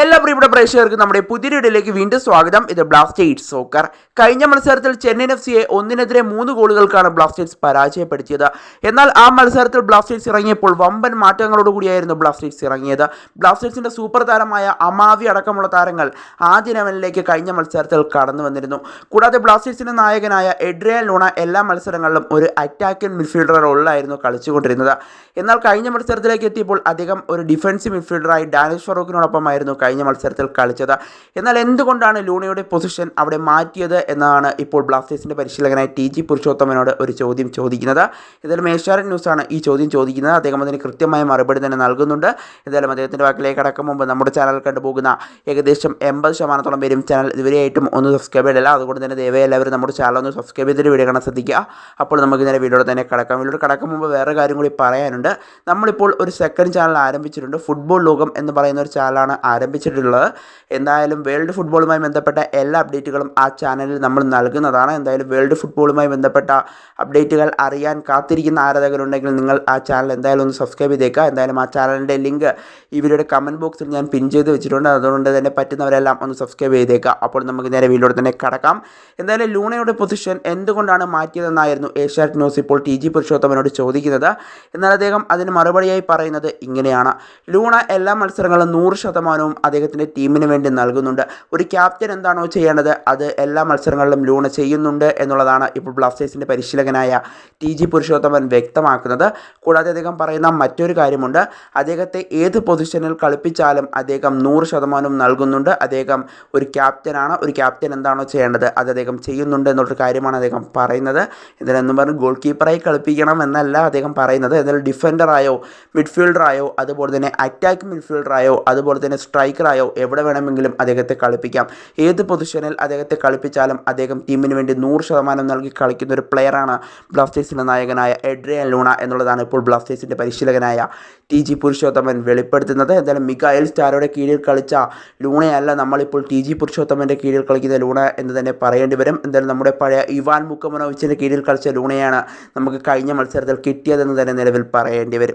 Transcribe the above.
എല്ലാ പ്രിയപ്പെട്ട പ്രേക്ഷകർക്കും നമ്മുടെ പുതിയ ഇടയിലേക്ക് വീണ്ടും സ്വാഗതം. ഇത് ബ്ലാസ്റ്റേഴ്സ് സോക്കർ കഴിഞ്ഞ മത്സരത്തിൽ ചെന്നൈയിൻ എഫ് സിയെ ഒന്നിനെതിരെ മൂന്ന് ഗോളുകൾക്കാണ് ബ്ലാസ്റ്റേഴ്സ് പരാജയപ്പെടുത്തിയത്. എന്നാൽ ആ മത്സരത്തിൽ ബ്ലാസ്റ്റേഴ്സ് ഇറങ്ങിയപ്പോൾ വമ്പൻ മാറ്റങ്ങളോടുകൂടിയായിരുന്നു ബ്ലാസ്റ്റേഴ്സ് ഇറങ്ങിയത്. ബ്ലാസ്റ്റേഴ്സിന്റെ സൂപ്പർ താരമായ അമാവി അടക്കമുള്ള താരങ്ങൾ ആദ്യ ലെവലിലേക്ക് കഴിഞ്ഞ മത്സരത്തിൽ കടന്നു വന്നിരുന്നു. കൂടാതെ ബ്ലാസ്റ്റേഴ്സിന്റെ നായകനായ എഡ്രിയൽ ലൂണ എല്ലാ മത്സരങ്ങളിലും ഒരു അറ്റാക്കിംഗ് മിഡ്ഫീൽഡർ റോളിലായിരുന്നു കളിച്ചുകൊണ്ടിരുന്നത്. എന്നാൽ കഴിഞ്ഞ മത്സരത്തിലേക്ക് എത്തിയപ്പോൾ അദ്ദേഹം ഒരു ഡിഫൻസീവ് മിഡ്ഫീൽഡറായി ഡാനിഷ് ഫറൂഖിനോടൊപ്പമായിരുന്നു കഴിഞ്ഞ മത്സരത്തിൽ കളിച്ചത്. എന്നാൽ എന്തുകൊണ്ടാണ് ലൂണയുടെ പൊസിഷൻ അവിടെ മാറ്റിയത് എന്നാണ് ഇപ്പോൾ ബ്ലാസ്റ്റേഴ്സിന്റെ പരിശീലകനായ ടി ജി പുരുഷോത്തമനോട് ഒരു ചോദ്യം ചോദിക്കുന്നത്. എന്തായാലും ഏഷ്യാനെറ്റ് ന്യൂസാണ് ഈ ചോദ്യം ചോദിക്കുന്നത്. അദ്ദേഹം അതിന് കൃത്യമായ മറുപടി തന്നെ നൽകുന്നുണ്ട്. എന്തായാലും അദ്ദേഹത്തിന്റെ വാക്കിലേക്ക് അടക്കം മുമ്പ് നമ്മുടെ ചാനൽ കണ്ടുപോകുന്ന ഏകദേശം എൺപത് ശതമാനത്തോളം പേരും ചാനൽ ഇതുവരെയായിട്ടും ഒന്ന് സബ്സ്ക്രൈബ് ചെയ്തില്ല അതുകൊണ്ട് തന്നെ ദയവായി എല്ലാവരും നമ്മുടെ ചാനൽ ഒന്ന് സബ്സ്ക്രൈബ് ചെയ്തിട്ട് വീഡിയോ കാണാൻ ശ്രദ്ധിക്കുക. അപ്പോൾ നമുക്ക് ഇങ്ങനെ വീഡിയോ തന്നെ കിടക്കാം. വീഡിയോ കിടക്കും മുമ്പ് വേറെ കാര്യം കൂടി പറയാനുണ്ട്. നമ്മളിപ്പോൾ ഒരു സെക്കൻഡ് ചാനൽ ആരംഭിച്ചിട്ടുണ്ട്. ഫുട്ബോൾ ലോകം എന്ന് പറയുന്ന ഒരു ചാനലാണ് ആരംഭിച്ചിട്ടുള്ളത്. എന്തായാലും വേൾഡ് ഫുട്ബോളുമായി ബന്ധപ്പെട്ട എല്ലാ അപ്ഡേറ്റുകളും ആ ചാനലിൽ നമ്മൾ നൽകുന്നതാണ്. എന്തായാലും വേൾഡ് ഫുട്ബോളുമായി ബന്ധപ്പെട്ട അപ്ഡേറ്റുകൾ അറിയാൻ കാത്തിരിക്കുന്ന ആരാധകരുണ്ടെങ്കിൽ നിങ്ങൾ ആ ചാനൽ എന്തായാലും ഒന്ന് സബ്സ്ക്രൈബ് ചെയ്തേക്കുക. എന്തായാലും ആ ചാനലിന്റെ ലിങ്ക് ഇവരുടെ കമന്റ് ബോക്സിൽ ഞാൻ പിൻ ചെയ്ത് വെച്ചിട്ടുണ്ട്. അതുകൊണ്ട് തന്നെ പറ്റുന്നവരെല്ലാം ഒന്ന് സബ്സ്ക്രൈബ് ചെയ്തേക്കുക. അപ്പോൾ നമുക്ക് നേരെ വീഡിയോയുടെ തന്നെ കടക്കാം. എന്തായാലും ലൂണയുടെ പൊസിഷൻ എന്തുകൊണ്ടാണ് മാറ്റിയതെന്നായിരുന്നു ഏഷ്യാറ്റ് ന്യൂസ് ഇപ്പോൾ ടി ജി പുരുഷോത്തമനോട് ചോദിക്കുന്നത്. എന്നാൽ അദ്ദേഹം അതിന് മറുപടിയായി പറയുന്നത് ഇങ്ങനെയാണ്. ലൂണ എല്ലാ മത്സരങ്ങളും നൂറ് ശതമാനവും അദ്ദേഹത്തിന്റെ ടീമിന് വേണ്ടി നൽകുന്നുണ്ട്. ഒരു ക്യാപ്റ്റൻ എന്താണോ ചെയ്യേണ്ടത് അത് എല്ലാ മത്സരങ്ങളിലും ലൂണ ചെയ്യുന്നുണ്ട് എന്നുള്ളതാണ് ഇപ്പോൾ ബ്ലാസ്റ്റേഴ്സിന്റെ പരിശീലകനായ ടി ജി പുരുഷോത്തമൻ വ്യക്തമാക്കുന്നത്. കൂടാതെ അദ്ദേഹം പറയുന്ന മറ്റൊരു കാര്യമുണ്ട്. അദ്ദേഹത്തെ ഏത് പൊസിഷനിൽ കളിപ്പിച്ചാലും അദ്ദേഹം നൂറ് ശതമാനവും നൽകുന്നുണ്ട്. അദ്ദേഹം ഒരു ക്യാപ്റ്റനാണ്. ഒരു ക്യാപ്റ്റൻ എന്താണോ ചെയ്യേണ്ടത് അത് അദ്ദേഹം ചെയ്യുന്നുണ്ട് എന്നുള്ളൊരു കാര്യമാണ് അദ്ദേഹം പറയുന്നത്. ഇതിനെന്നും പറഞ്ഞ് ഗോൾ കീപ്പറായി കളിപ്പിക്കണം എന്നല്ല അദ്ദേഹം പറയുന്നത്. എന്നാൽ ഡിഫൻഡറായോ മിഡ്ഫീൽഡറായോ അതുപോലെ തന്നെ അറ്റാക്ക് മിഡ്ഫീൽഡറായോ അതുപോലെ തന്നെ സ്ട്രൈക്കറായോ എവിടെ വേണമെങ്കിലും അദ്ദേഹത്തെ കളിപ്പിക്കാം. ഏത് പൊസിഷനിൽ അദ്ദേഹത്തെ കളിപ്പിച്ചാലും അദ്ദേഹം ടീമിന് വേണ്ടി നൂറ് ശതമാനം നൽകി കളിക്കുന്ന ഒരു പ്ലെയറാണ് ബ്ലാസ്റ്റേഴ്സിന്റെ നായകനായ എഡ്രിയൻ ലൂണ എന്നുള്ളതാണ് ഇപ്പോൾ ബ്ലാസ്റ്റേഴ്സിന്റെ പരിശീലകനായ ടി ജി പുരുഷോത്തമൻ വെളിപ്പെടുത്തുന്നത്. എന്തായാലും മികായൽ സ്റ്റാരോടെ കീഴിൽ കളിച്ച ലൂണയല്ല നമ്മളിപ്പോൾ ടി ജി പുരുഷോത്തമന്റെ കീഴിൽ കളിക്കുന്ന ലൂണ എന്ന് തന്നെ പറയേണ്ടി വരും. എന്തായാലും നമ്മുടെ പഴയ ഇവാൻ മുക്കമനോവിച്ചിന്റെ കീഴിൽ കളിച്ച ലൂണയാണ് നമുക്ക് കഴിഞ്ഞ മത്സരത്തിൽ കിട്ടിയതെന്ന് തന്നെ നിലവിൽ പറയേണ്ടി വരും.